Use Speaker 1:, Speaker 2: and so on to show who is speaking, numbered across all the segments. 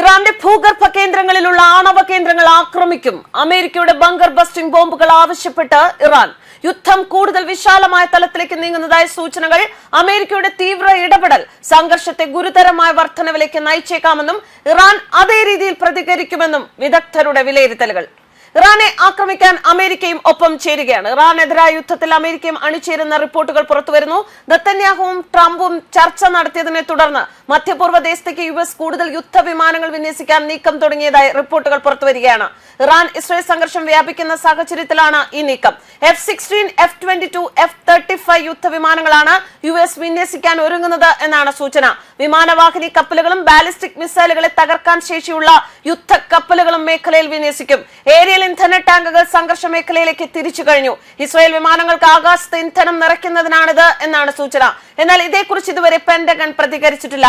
Speaker 1: ഇറാന്റെ ഭൂഗർഭ കേന്ദ്രങ്ങളിലുള്ള ആണവ കേന്ദ്രങ്ങൾ ആക്രമിക്കും. അമേരിക്കയുടെ ബങ്കർ ബസ്റ്റിംഗ് ബോംബുകൾ ആവശ്യപ്പെട്ട് ഇറാൻ. യുദ്ധം കൂടുതൽ വിശാലമായ തലത്തിലേക്ക് നീങ്ങുന്നതായ സൂചനകൾ അമേരിക്കയുടെ തീവ്ര ഇടപെടൽ സംഘർഷത്തെ ഗുരുതരമായ വർധനവിലേക്ക് നയിച്ചേക്കാമെന്നും ഇറാൻ അതേ രീതിയിൽ പ്രതികരിക്കുമെന്നും വിദഗ്ധരുടെ വിലയിരുത്തലുകൾ. ഇറാനെ ആക്രമിക്കാൻ അമേരിക്കയും ഒപ്പം ചേരുകയാണ്. ഇറാനെതിരായ യുദ്ധത്തിൽ അമേരിക്കയും അണിചേരുന്ന റിപ്പോർട്ടുകൾ പുറത്തുവരുന്നു. ദത്തന്യാഹുവും ട്രംപും ചർച്ച നടത്തിയതിനെ തുടർന്ന് മധ്യപൂർവ ദേശത്തേക്ക് യു എസ് കൂടുതൽ യുദ്ധ വിമാനങ്ങൾ വിന്യസിക്കാൻ നീക്കം തുടങ്ങിയതായി റിപ്പോർട്ടുകൾ പുറത്തുവരികയാണ്. ഇറാൻ ഇസ്രയേൽ സംഘർഷം വ്യാപിക്കുന്ന സാഹചര്യത്തിലാണ് ഈ നീക്കം. F sixteen F twenty two F thirty five യുദ്ധ വിമാനങ്ങളാണ് യു എസ് വിന്യസിക്കാൻ ഒരുങ്ങുന്നത് എന്നാണ് സൂചന. വിമാനവാഹിനി കപ്പലുകളും ബാലിസ്റ്റിക് മിസൈലുകളെ തകർക്കാൻ ശേഷിയുള്ള യുദ്ധ കപ്പലുകളും മേഖലയിൽ വിന്യസിക്കും. ഏരിയൽ ഇന്ധന ടാങ്കുകൾ സംഘർഷ മേഖലയിലേക്ക് തിരിച്ചു കഴിഞ്ഞു. ഇസ്രായേൽ വിമാനങ്ങൾക്ക് ആകാശത്ത് ഇന്ധനം നിറയ്ക്കുന്നതിനാണിത് എന്നാണ് സൂചന. എന്നാൽ ഇതേക്കുറിച്ച് ഇതുവരെ പെന്റഗൺ പ്രതികരിച്ചിട്ടില്ല.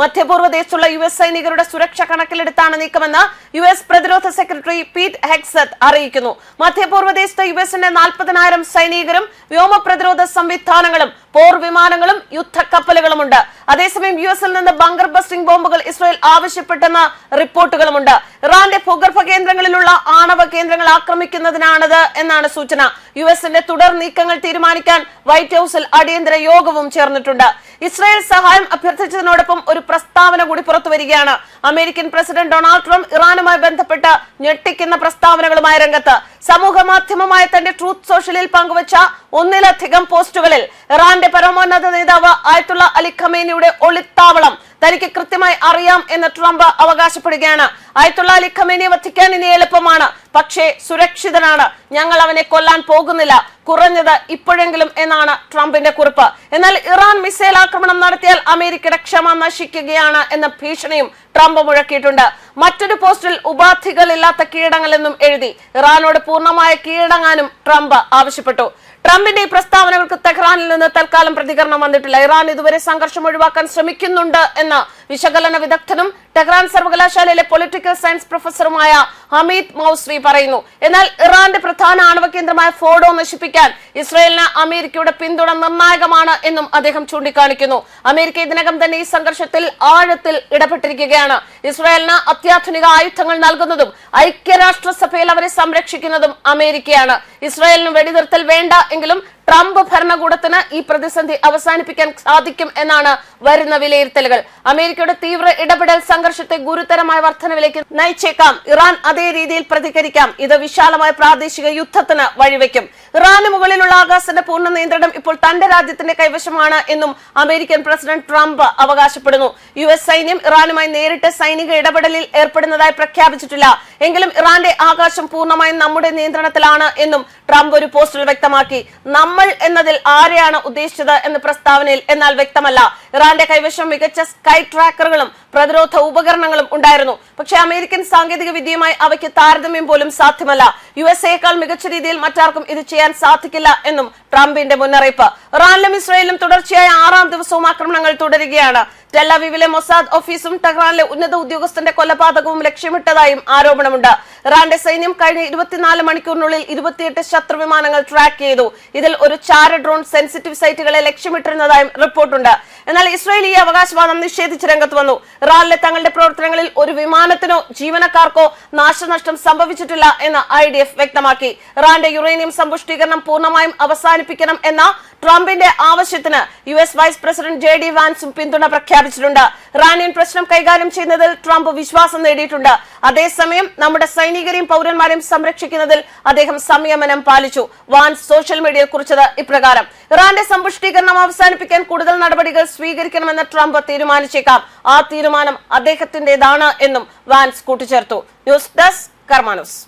Speaker 1: മധ്യപൂർവ ദേശത്തുള്ള യു എസ് സൈനികരുടെ സുരക്ഷ കണക്കിലെടുത്താണ് നീക്കമെന്ന് യു എസ് പ്രതിരോധ സെക്രട്ടറി പീറ്റ് ഹെക്സത്ത് അറിയിക്കുന്നു. മധ്യപൂർവ ദേശത്ത് യു എസിന്റെ നാൽപ്പതിനായിരം സൈനികരും വ്യോമ പ്രതിരോധ സംവിധാനങ്ങളും പോർ വിമാനങ്ങളും യുദ്ധക്കപ്പലുകളുമുണ്ട്. അതേസമയം യു എസിൽ നിന്ന് ബങ്കർ ബസ്റ്റിംഗ് ബോംബുകൾ ഇസ്രയേൽ ആവശ്യപ്പെട്ടെന്ന റിപ്പോർട്ടുകളുമുണ്ട്. ഇറാന്റെ ഭൂഗർഭ കേന്ദ്രങ്ങളിലുള്ള ആണവ കേന്ദ്രങ്ങൾ ആക്രമിക്കുന്നതിനാണത് എന്നാണ് സൂചന. യു എസിന്റെ തുടർ നീക്കങ്ങൾ തീരുമാനിക്കാൻ വൈറ്റ് ഹൌസിൽ അടിയന്തര യോഗവും ചേർന്നിട്ടുണ്ട്. ഇസ്രായേൽ സഹായം അഭ്യർത്ഥിച്ചതിനോടൊപ്പം ഒരു പ്രസ്താവന കൂടി പുറത്തു വരികയാണ്. അമേരിക്കൻ പ്രസിഡന്റ് ഡൊണാൾഡ് ട്രംപ് ഇറാനുമായി ബന്ധപ്പെട്ട് ഞെട്ടിക്കുന്ന പ്രസ്താവനകളുമായി രംഗത്ത്. സമൂഹ മാധ്യമമായ തന്റെ ട്രൂത്ത് സോഷ്യലിൽ പങ്കുവച്ച ഒന്നിലധികം പോസ്റ്റുകളിൽ ഇറാന്റെ പരമോന്നത നേതാവ് ആയത്തുള്ള അലി ഖമേനിയുടെ ഒളിത്താവളം തനിക്ക് കൃത്യമായി അറിയാം എന്ന് ട്രംപ് അവകാശപ്പെടുകയാണ്. ആയത്തുള്ള അലി ഖമേനിയെ വധിക്കാൻ ഇനി എളുപ്പമാണ്. പക്ഷേ സുരക്ഷിതനാണ്. ഞങ്ങൾ അവനെ കൊല്ലാൻ പോകുന്നില്ല. കുറഞ്ഞത് ഇപ്പോഴെങ്കിലും എന്നാണ് ട്രംപിന്റെ കുറിപ്പ്. എന്നാൽ ഇറാൻ മിസൈൽ ആക്രമണം നടത്തിയാൽ അമേരിക്കയുടെ ക്ഷമ നശിക്കുകയാണ് എന്ന ഭീഷണിയും ട്രംപ് മുഴക്കിയിട്ടുണ്ട്. മറ്റൊരു പോസ്റ്റിൽ ഉപാധികളില്ലാത്ത കീഴടങ്ങലെന്നും എഴുതി. ഇറാനോട് പൂർണമായ കീഴടങ്ങാനും ട്രംപ് ആവശ്യപ്പെട്ടു. ട്രംപിന്റെ ഈ പ്രസ്താവനകൾക്ക് തെഹ്റാനിൽ നിന്ന് തൽക്കാലം പ്രതികരണം വന്നിട്ടില്ല. ഇറാൻ ഇതുവരെ സംഘർഷം ഒഴിവാക്കാൻ ശ്രമിക്കുന്നുണ്ട് എന്ന് വിശകലന വിദഗ്ധനും ടെഹ്റാൻ സർവകലാശാലയിലെ പൊളിറ്റിക്കൽ സയൻസ് പ്രൊഫസറുമായ ഹമീദ് മൌസ്രി പറയുന്നു. എന്നാൽ ഇറാന്റെ പ്രധാന ആണവ കേന്ദ്രമായ ഫോഡോ നശിപ്പിക്കാൻ ഇസ്രയേലിന് അമേരിക്കയുടെ പിന്തുണ നിർണായകമാണ് എന്നും അദ്ദേഹം ചൂണ്ടിക്കാണിക്കുന്നു. അമേരിക്ക ഇതിനകം തന്നെ ഈ സംഘർഷത്തിൽ ആഴത്തിൽ ഇടപെട്ടിരിക്കുകയാണ്. ഇസ്രായേലിന് അത്യാധുനിക ആയുധങ്ങൾ നൽകുന്നതും ഐക്യരാഷ്ട്രസഭയിൽ അവരെ സംരക്ഷിക്കുന്നതും അമേരിക്കയാണ്. ഇസ്രായേലിന് വെടിനിർത്തൽ വേണ്ട എങ്കിലും ട്രംപ് ഭരണകൂടത്തിന് ഈ പ്രതിസന്ധി അവസാനിപ്പിക്കാൻ സാധിക്കും എന്നാണ് വരുന്ന വിലയിരുത്തലുകൾ. അമേരിക്കയുടെ തീവ്ര ഇടപെടൽ സംഘർഷത്തെ ഗുരുതരമായ വർധനവിലേക്ക് നയിച്ചേക്കാം. ഇറാൻ അതേ രീതിയിൽ പ്രതികരിക്കാം. ഇത് വിശാലമായ പ്രാദേശിക യുദ്ധത്തിന് വഴിവെക്കും. ഇറാന് മുകളിലുള്ള ആകാശത്തിന്റെ പൂർണ നിയന്ത്രണം ഇപ്പോൾ തന്റെ രാജ്യത്തിന്റെ കൈവശമാണ് എന്നും അമേരിക്കൻ പ്രസിഡന്റ് ട്രംപ് അവകാശപ്പെടുന്നു. യു എസ് സൈന്യം ഇറാനുമായി നേരിട്ട് സൈനിക ഇടപെടലിൽ ഏർപ്പെടുന്നതായി പ്രഖ്യാപിച്ചിട്ടില്ല. എങ്കിലും ഇറാന്റെ ആകാശം പൂർണമായും നമ്മുടെ നിയന്ത്രണത്തിലാണ് എന്നും ട്രംപ് ഒരു പോസ്റ്റിൽ വ്യക്തമാക്കി നമ്മൾ എന്നതിൽ ആരെയാണ് ഉദ്ദേശിച്ചത് എന്ന പ്രസ്താവനയിൽ എന്നാൽ വ്യക്തമല്ല. ഇറാന്റെ കൈവശം മികച്ച സ്കൈ ട്രാക്കറുകളും പ്രതിരോധ ഉപകരണങ്ങളും ഉണ്ടായിരുന്നു. പക്ഷേ അമേരിക്കൻ സാങ്കേതിക വിദ്യയുമായി അവയ്ക്ക് താരതമ്യം പോലും സാധ്യമല്ല. യു എസ് എയേക്കാൾ മികച്ച രീതിയിൽ മറ്റാർക്കും ഇത് ചെയ്യാൻ സാധിക്കില്ല എന്നും ട്രംപിന്റെ മുന്നറിയിപ്പ്. ഇറാനിലും ഇസ്രയേലും തുടർച്ചയായ ആറാം ദിവസവും ആക്രമണങ്ങൾ തുടരുകയാണ്. ടെല്ലാവിവിലെ മൊസാദ് ഓഫീസും ടെഹ്റാനിലെ ഉന്നത ഉദ്യോഗസ്ഥന്റെ കൊലപാതകവും ലക്ഷ്യമിട്ടതായും ആരോപണമുണ്ട്. ഇറാന്റെ സൈന്യം കഴിഞ്ഞ ഇരുപത്തിനാല് മണിക്കൂറിനുള്ളിൽ ഇരുപത്തിയെട്ട് ശത്രു വിമാനങ്ങൾ ട്രാക്ക് ചെയ്തു. ഇതിൽ ഒരു ചാര ഡ്രോൺ സെൻസിറ്റീവ് സൈറ്റുകളെ ലക്ഷ്യമിട്ടിരുന്നതായും റിപ്പോർട്ടുണ്ട്. എന്നാൽ ഇസ്രായേലി ഈ അവകാശവാദം നിഷേധിച്ച് രംഗത്ത് വന്നു. ഇറാനിലെ തങ്ങളുടെ പ്രവർത്തനങ്ങളിൽ ഒരു വിമാനത്തിനോ ജീവനക്കാർക്കോ നാശനഷ്ടം സംഭവിച്ചിട്ടില്ല എന്ന് ഐ വ്യക്തമാക്കി. ഇറാന്റെ യുറേനിയം സമ്പുഷ്ടീകരണം പൂർണമായും അവസാനിപ്പിക്കണം എന്ന ട്രംപിന്റെ ആവശ്യത്തിന് U S vice president J D വാൻസും പിന്തുണ പ്രഖ്യാപിച്ചിട്ടുണ്ട്. ഇറാനിയൻ പ്രശ്നം കൈകാര്യം ചെയ്യുന്നതിൽ ട്രംപ് വിശ്വാസം നേടിയിട്ടുണ്ട്. അതേസമയം നമ്മുടെ സൈനികരെയും പൗരന്മാരെയും സംരക്ഷിക്കുന്നതിൽ അദ്ദേഹം സംയമനം പാലിച്ചു. വാൻസ് സോഷ്യൽ മീഡിയയിൽ കുറിച്ചത് ഇപ്രകാരം ഇറാന്റെ സമ്പുഷ്ടീകരണം അവസാനിപ്പിക്കാൻ കൂടുതൽ നടപടികൾ സ്വീകരിക്കണമെന്ന് ട്രംപ് തീരുമാനിച്ചേക്കാം. ആ തീരുമാനം അദ്ദേഹത്തിന്റേതാണ് എന്നും വാൻസ് കൂട്ടിച്ചേർത്തു. News desk കർമാനൂസ്